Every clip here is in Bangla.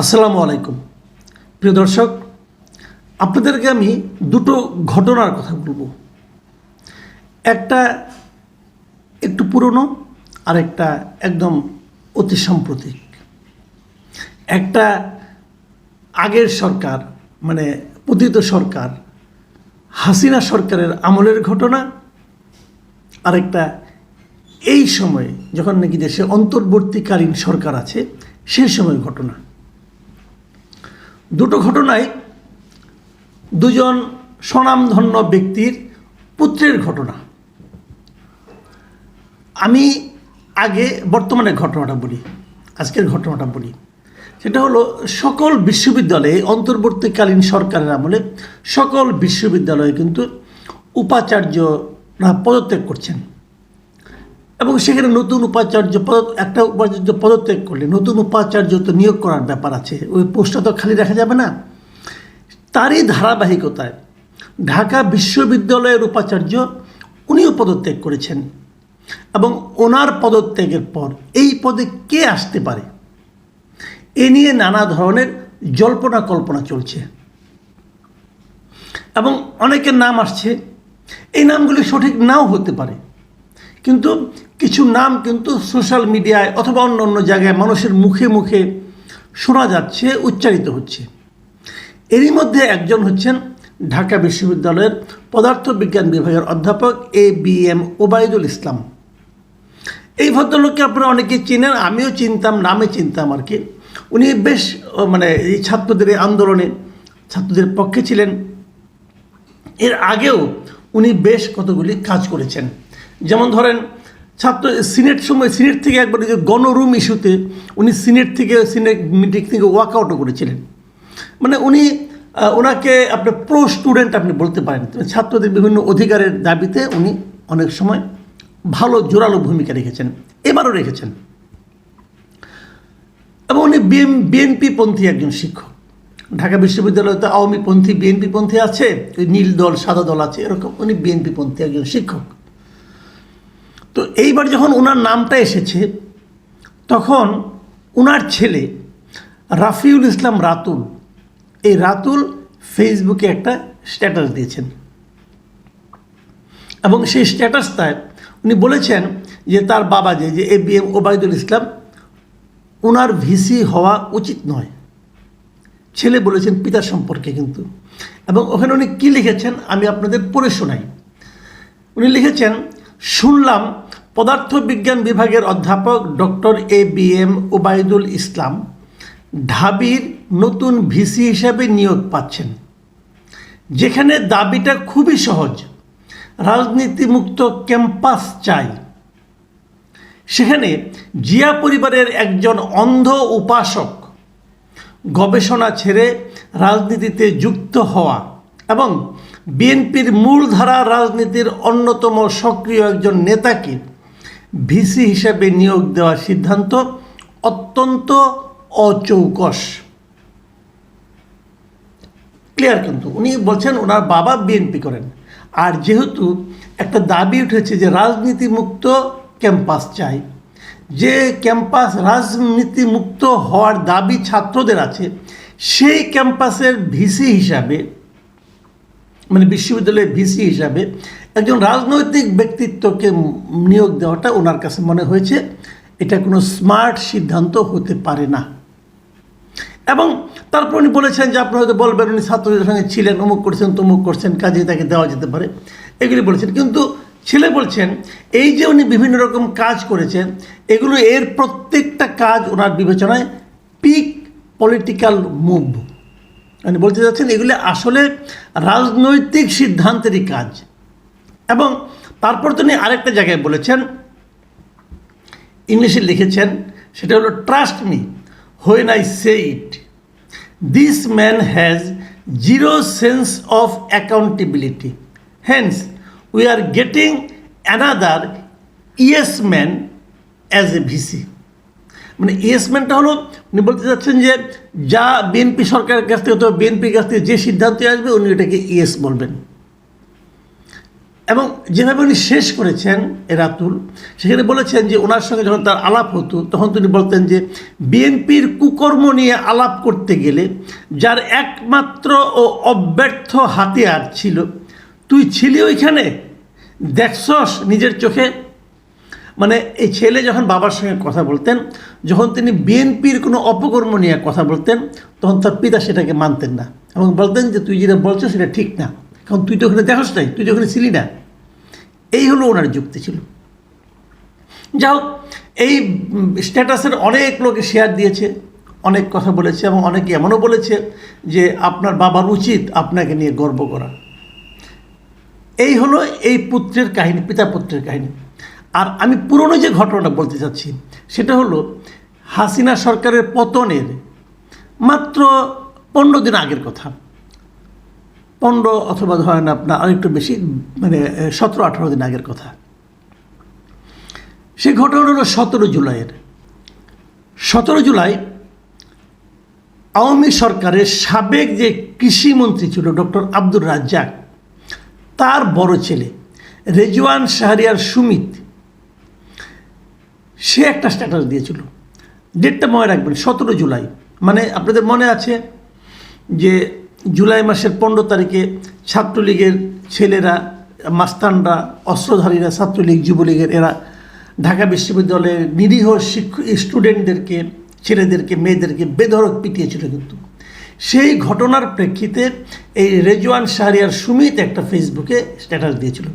আসসালামু আলাইকুম। প্রিয় দর্শক, আপনাদেরকে আমি দুটো ঘটনার কথা বলব। একটা একটু পুরনো আর একটা একদম অতি সাম্প্রতিক। একটা আগের সরকার মানে পতিত সরকার, হাসিনা সরকারের আমলের ঘটনা, আরেকটা এই সময়ে যখন নাকি দেশে অন্তর্বর্তীকালীন সরকার আছে, সেই সময়ের ঘটনা। দুটো ঘটনায় দুজন স্বনামধন্য ব্যক্তির পুত্রের ঘটনা। আমি আগে বর্তমানে ঘটনাটা বলি, আজকের ঘটনাটা বলি। সেটা হলো সকল বিশ্ববিদ্যালয়ে, অন্তর্বর্তীকালীন সরকারের আমলে সকল বিশ্ববিদ্যালয়ে কিন্তু উপাচার্যরা পদত্যাগ করছেন। এবং সেখানে নতুন উপাচার্য পদ, একটা উপাচার্য পদত্যাগ করলে নতুন উপাচার্য তো নিয়োগ করার ব্যাপার আছে, ওই পোস্টটা তো খালি রাখা যাবে না। তারই ধারাবাহিকতায় ঢাকা বিশ্ববিদ্যালয়ের উপাচার্য উনিও পদত্যাগ করেছেন এবং ওনার পদত্যাগের পর এই পদে কে আসতে পারে? এ নিয়ে নানা ধরনের জল্পনা কল্পনা চলছে। এবং অনেকের নাম আসছে, এই নামগুলি সঠিক নাও হতে পারে। কিন্তু কিছু নাম কিন্তু সোশ্যাল মিডিয়ায় অথবা অন্য অন্য জায়গায় মানুষের মুখে মুখে শোনা যাচ্ছে, উচ্চারিত হচ্ছে। এরই মধ্যে একজন হচ্ছেন ঢাকা বিশ্ববিদ্যালয়ের পদার্থবিজ্ঞান বিভাগের অধ্যাপক A B M Obaidul Islam. এই ভদ্রলোককে আপনারা অনেকে চিনেন, আমিও চিনতাম, নামে চিনতাম আর কি। উনি বেশ মানে এই ছাত্রদের এই আন্দোলনে ছাত্রদের পক্ষে ছিলেন। এর আগেও উনি বেশ কতগুলি কাজ করেছেন। যেমন ধরেন, ছাত্র সিনেট সময়, সিনেট থেকে একবার গণরুম ইস্যুতে উনি সিনেট থেকে, সিনেট মিটিং থেকে ওয়াকআউটও করেছিলেন। মানে উনি ওনাকে আপনার প্রো স্টুডেন্ট আপনি বলতে পারেন। ছাত্রদের বিভিন্ন অধিকারের দাবিতে উনি অনেক সময় ভালো, জোরালো ভূমিকা রেখেছেন। এবারও রেখেছেন। এবং উনি বিএম, বিএনপি পন্থী একজন শিক্ষক। ঢাকা বিশ্ববিদ্যালয়ে তো আওয়ামী পন্থী, বিএনপি পন্থী আছে নীল দল, সাদা দল আছে, এরকম উনি বিএনপি পন্থী একজন শিক্ষক। তো এইবার যখন ওনার নামটা এসেছে, তখন ওনার ছেলে রাফিউল ইসলাম রাতুল, এই রাতুল ফেসবুকে একটা স্ট্যাটাস দিয়েছেন। এবং সেই স্ট্যাটাসটায় উনি বলেছেন যে তার বাবা যে যে A B M Obaidul Islam owner VC হওয়া উচিত নয়। ছেলে বলেছেন পিতা সম্পর্কে কিন্তু। এবং ওখানে উনি কী লিখেছেন আমি আপনাদের পড়ে শোনাই। উনি লিখেছেন, শুনলাম পদার্থবিজ্ঞান বিভাগের অধ্যাপক doctor A B M Obaidul Islam ঢাবির নতুন ভিসি হিসাবে নিয়োগ পাচ্ছেন, যেখানে দাবিটা খুবই সহজ, রাজনীতিমুক্ত ক্যাম্পাস চাই। সেখানে জিয়া পরিবারের একজন অন্ধ উপাসক, গবেষণা ছেড়ে রাজনীতিতে যুক্ত হওয়া এবং বিএনপির মূলধারা রাজনীতির অন্যতম সক্রিয় একজন নেতাকে ভিসি হিসাবে নিয়োগ দেওয়ার সিদ্ধান্ত অত্যন্ত অচৌকস। ক্লিয়ার কিন্তু, উনি বলছেন ওনার বাবা বিএনপি করেন। আর যেহেতু একটা দাবি উঠেছে যে রাজনীতিমুক্ত ক্যাম্পাস চাই, যে ক্যাম্পাস রাজনীতিমুক্ত হওয়ার দাবি ছাত্রদের আছে, সেই ক্যাম্পাসের ভিসি হিসাবে মানে বিশ্ববিদ্যালয়ের ভিসি হিসাবে একজন রাজনৈতিক ব্যক্তিত্বকে নিয়োগ দেওয়াটা ওনার কাছে মনে হয়েছে, এটা কোনো স্মার্ট সিদ্ধান্ত হতে পারে না। এবং তারপর উনি বলেছেন যে আপনি হয়তো বলবেন উনি ছাত্রদের সঙ্গে ছিলেন, অমুক করছেন, তমুক করছেন, কাজে তাকে দেওয়া যেতে পারে, এগুলি বলেছেন। কিন্তু ছেলে বলছেন, এই যে উনি বিভিন্ন রকম কাজ করেছেন, এগুলো এর প্রত্যেকটা কাজ ওনার বিবেচনায় পিক পলিটিক্যাল মুভ। মানে বলতে যাচ্ছেন এগুলি আসলে রাজনৈতিক সিদ্ধান্তেরই কাজ। এবং তারপর তিনি আরেকটা জায়গায় বলেছেন, ইংলিশে লিখেছেন, সেটা হলো trust me when I say it this man has zero sense of accountability hence we are getting another yes man as a VC মানে ইয়েস ম্যানটা হলো, উনি বলতে চাচ্ছেন যে, যা বিএনপি সরকারের কাছ থেকে অথবা বিএনপির কাছ থেকে যে সিদ্ধান্ত আসবে, উনি এটাকে ইয়েস বলবেন। এবং যেভাবে উনি শেষ করেছেন এ রাতুল, সেখানে বলেছেন যে ওনার সঙ্গে যখন তার আলাপ হতো, তখন তিনি বলতেন যে বিএনপির কুকর্ম নিয়ে আলাপ করতে গেলে যার একমাত্র ও অব্যর্থ হাতিয়ার ছিল, তুই ছিলি ওইখানে? দেখছস নিজের চোখে? মানে এই ছেলে যখন বাবার সঙ্গে কথা বলতেন, যখন তিনি বিএনপির কোনো অপকর্ম নিয়ে কথা বলতেন, তখন তার পিতা সেটাকে মানতেন না এবং বলতেন যে, তুই যেটা বলছো সেটা ঠিক না। কারণ তুই তো ওখানে দেখাস নাই, তুই তো ওখানে ছিলি না। এই হলো ওনার যুক্তি ছিল। যাও, এই স্ট্যাটাসের অনেক লোকে শেয়ার দিয়েছে, অনেক কথা বলেছে এবং অনেকে এমনও বলেছে যে আপনার বাবার উচিত আপনাকে নিয়ে গর্ব করা। এই হলো এই পুত্রের কাহিনী, পিতা পুত্রের কাহিনী। আর আমি পুরনো যে ঘটনাটা বলতে চাচ্ছি, সেটা হলো হাসিনা সরকারের পতনের মাত্র পনেরো দিন আগের কথা। পনেরো অথবা ধরেন আপনার আরেকটু বেশি মানে সতেরো, আঠারো দিন আগের কথা। সে ঘটনা হলো সতেরো জুলাইয়ের। সতেরো জুলাই আওয়ামী সরকারের সাবেক যে কৃষিমন্ত্রী ছিল ডক্টর আব্দুর রাজ্জাক, তার বড় ছেলে রেজওয়ান শাহরিয়ার সুমিত, সে একটা স্ট্যাটাস দিয়েছিল। ডেটটা মনে রাখবেন, সতেরো জুলাই। মানে আপনাদের মনে আছে যে জুলাই মাসের পনেরো তারিখে ছাত্রলীগের ছেলেরা, মাস্তানরা, অস্ত্রধারীরা, ছাত্রলীগ, যুবলীগের এরা ঢাকা বিশ্ববিদ্যালয়ের নিরীহ শিক্ষক, স্টুডেন্টদেরকে, ছেলেদেরকে, মেয়েদেরকে বেধরক পিটিয়েছিল কিন্তু। সেই ঘটনার প্রেক্ষিতে এই রেজওয়ান শাহরিয়ার সুমিত একটা ফেসবুকে স্ট্যাটাস দিয়েছিল।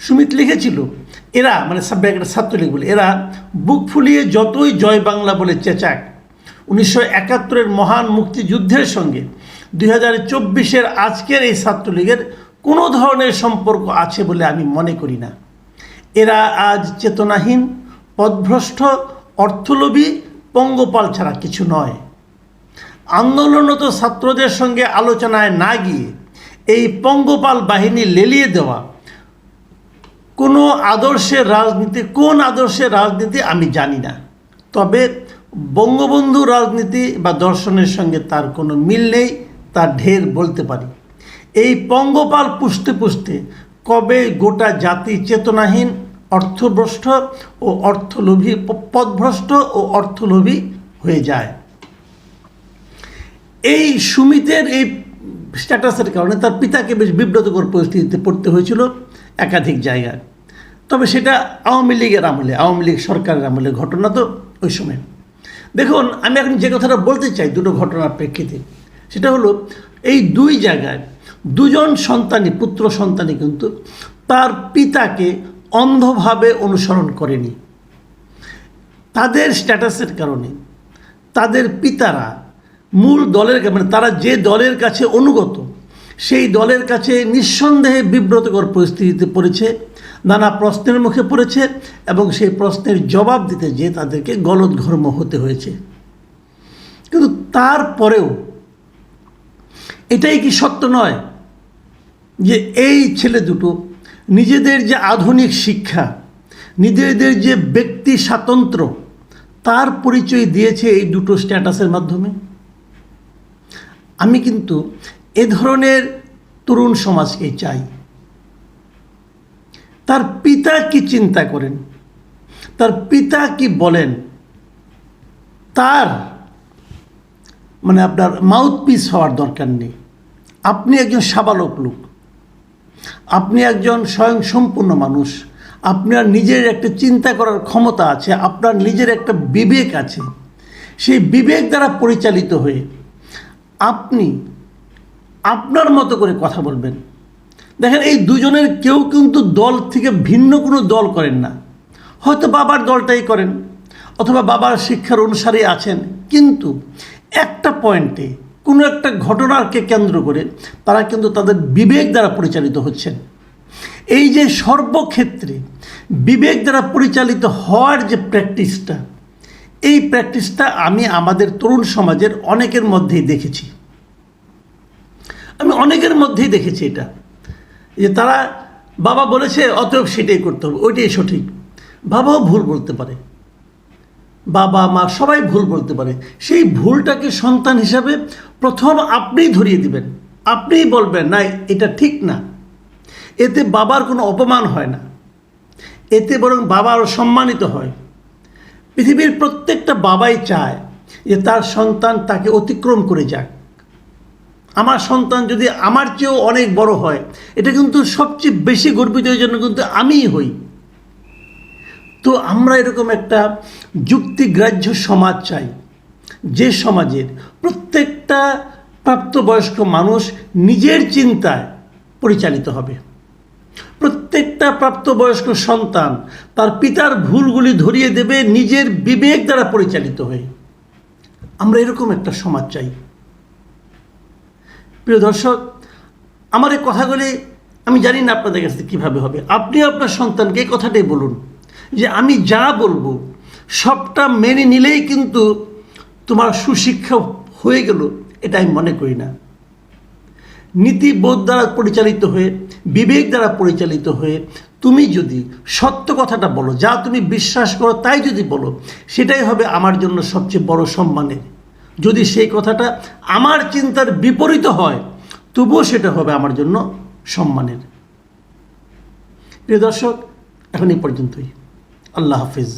সুমিত লিখেছিল, এরা মানে একটা ছাত্রলীগ বলে, এরা বুক ফুলিয়ে যতই জয় বাংলা বলে চেঁচাক, উনিশশো একাত্তরের মহান মুক্তিযুদ্ধের সঙ্গে দুই হাজার চব্বিশের আজকের এই ছাত্রলীগের কোনো ধরনের সম্পর্ক আছে বলে আমি মনে করি না। এরা আজ চেতনাহীন, পদভ্রষ্ট, অর্থলোভী, পঙ্গপাল ছাড়া কিছু নয়। আন্দোলনরত ছাত্রদের সঙ্গে আলোচনায় না গিয়ে এই পঙ্গপাল বাহিনী লেলিয়ে দেওয়া কোনো আদর্শের রাজনীতি, কোন আদর্শের রাজনীতি আমি জানি না। তবে বঙ্গবন্ধু রাজনীতি বা দর্শনের সঙ্গে তার কোনো মিল নেই। তার ঢের বলতে পারি। এই পঙ্গপাল পুষতে পুষতে কবে গোটা জাতি চেতনাহীন, অর্থভ্রষ্ট ও অর্থলোভী পদভ্রষ্ট ও অর্থলোভী হয়ে যায়। এই সুমিতের এই স্ট্যাটাসের কারণে তার পিতাকে বেশ বিব্রতকর পরিস্থিতিতে পড়তে হয়েছিল একাধিক জায়গায়। তবে সেটা আওয়ামী লীগের আমলে, আওয়ামী লীগ সরকারের আমলে ঘটনা তো ওই সময়। দেখুন, আমি এখন যে কথাটা বলতে চাই দুটো ঘটনার প্রেক্ষিতে সেটা হলো, এই দুই জায়গায় দুজন সন্তানই, পুত্র সন্তানই কিন্তু তার পিতাকে অন্ধভাবে অনুসরণ করেনি। তাদের স্ট্যাটাসের কারণে তাদের পিতারা মূল দলের মানে তারা যে দলের কাছে অনুগত, সেই দলের কাছে নিঃসন্দেহে বিব্রতকর পরিস্থিতিতে পড়েছে, নানা প্রশ্নের মুখে পড়েছে এবং সেই প্রশ্নের জবাব দিতে যে তাদেরকে গলদঘর্ম হতে হয়েছে। কিন্তু তারপরেও এটাই কি সত্য নয়? যে এই ছেলে দুটো নিজেদের যে আধুনিক শিক্ষা, নিজেদের যে ব্যক্তি স্বাতন্ত্র্য তার পরিচয় দিয়েছে এই দুটো স্ট্যাটাসের মাধ্যমে। আমি কিন্তু এ ধরনের তরুণ সমাজকে চাই। তার পিতা কি চিন্তা করেন? তার পিতা কি বলেন? তার মানে আপনার মাউথপিস হওয়ার দরকার নেই। আপনি একজন সাবালক লোক। আপনি একজন স্বয়ং সম্পূর্ণ মানুষ আপনার নিজের একটা চিন্তা করার ক্ষমতা আছে, আপনার নিজের একটা বিবেক আছে। সেই বিবেক দ্বারা পরিচালিত হয়ে আপনি আপনার মতো করে কথা বলবেন। দেখেন, এই দুজনের কেউ কিন্তু দল থেকে ভিন্ন কোনো দল করেন না। হয়তো বাবার দলটাই করেন, অথবা বাবার শিক্ষার অনুসারে আছেন, কিন্তু একটা পয়েন্টে কোনো একটা ঘটনাকে কেন্দ্র করে তারা কিন্তু তাদের বিবেক দ্বারা পরিচালিত হচ্ছেন। এই যে সর্বক্ষেত্রে বিবেক দ্বারা পরিচালিত হওয়ার যে প্র্যাকটিসটা, এই প্র্যাকটিসটা আমি আমাদের তরুণ সমাজের অনেকের মধ্যেই দেখেছি। আমি অনেকের মধ্যেই দেখেছি এটা, যে তারা, বাবা বলেছে, অতএব সেটাই করতে হবে। ওইটাই সঠিক। বাবাও ভুল বলতে পারে। বাবা, মা সবাই ভুল বলতে পারে। সেই ভুলটাকে সন্তান হিসাবে প্রথম আপনিই ধরিয়ে দিবেন। আপনিই বলবেন, না, এটা ঠিক না। এতে বাবার কোনো অপমান হয় না। এতে বরং বাবা আরও সম্মানিত হয়। পৃথিবীর প্রত্যেকটা বাবাই চায় যে তার সন্তান তাকে অতিক্রম করে যাক। আমার সন্তান যদি আমার চেয়েও অনেক বড় হয়, এটা কিন্তু সবচেয়ে বেশি গর্বিত জন্য কিন্তু আমিই হই। তো আমরা এরকম একটা যুক্তিগ্রাহ্য সমাজ চাই। যে সমাজের প্রত্যেকটা প্রাপ্তবয়স্ক মানুষ নিজের চিন্তায় পরিচালিত হবে। প্রত্যেকটা প্রাপ্তবয়স্ক সন্তান তার পিতার ভুলগুলি ধরিয়ে দেবে নিজের বিবেক দ্বারা পরিচালিত হয়ে। আমরা এরকম একটা সমাজ চাই। প্রিয় দর্শক, আমার এই কথাগুলি আমি জানি না আপনাদের কাছে কীভাবে হবে। আপনি আপনার সন্তানকে এই কথাটাই বলুন। যে আমি যা বলব, সবটা মেনে নিলেই কিন্তু তোমার সুশিক্ষা হয়ে গেল, এটা আমি মনে করি না। নীতিবোধ দ্বারা পরিচালিত হয়ে, বিবেক দ্বারা পরিচালিত হয়ে, তুমি যদি সত্য কথাটা বলো, যা তুমি বিশ্বাস করো তাই যদি বলো, সেটাই হবে আমার জন্য সবচেয়ে বড় সম্মানের। যদি সেই কথাটা আমার চিন্তার বিপরীত হয়, তবুও সেটা হবে আমার জন্য সম্মানের। প্রিয় দর্শক এখন এই পর্যন্তই। আল্লাহ হাফিজ।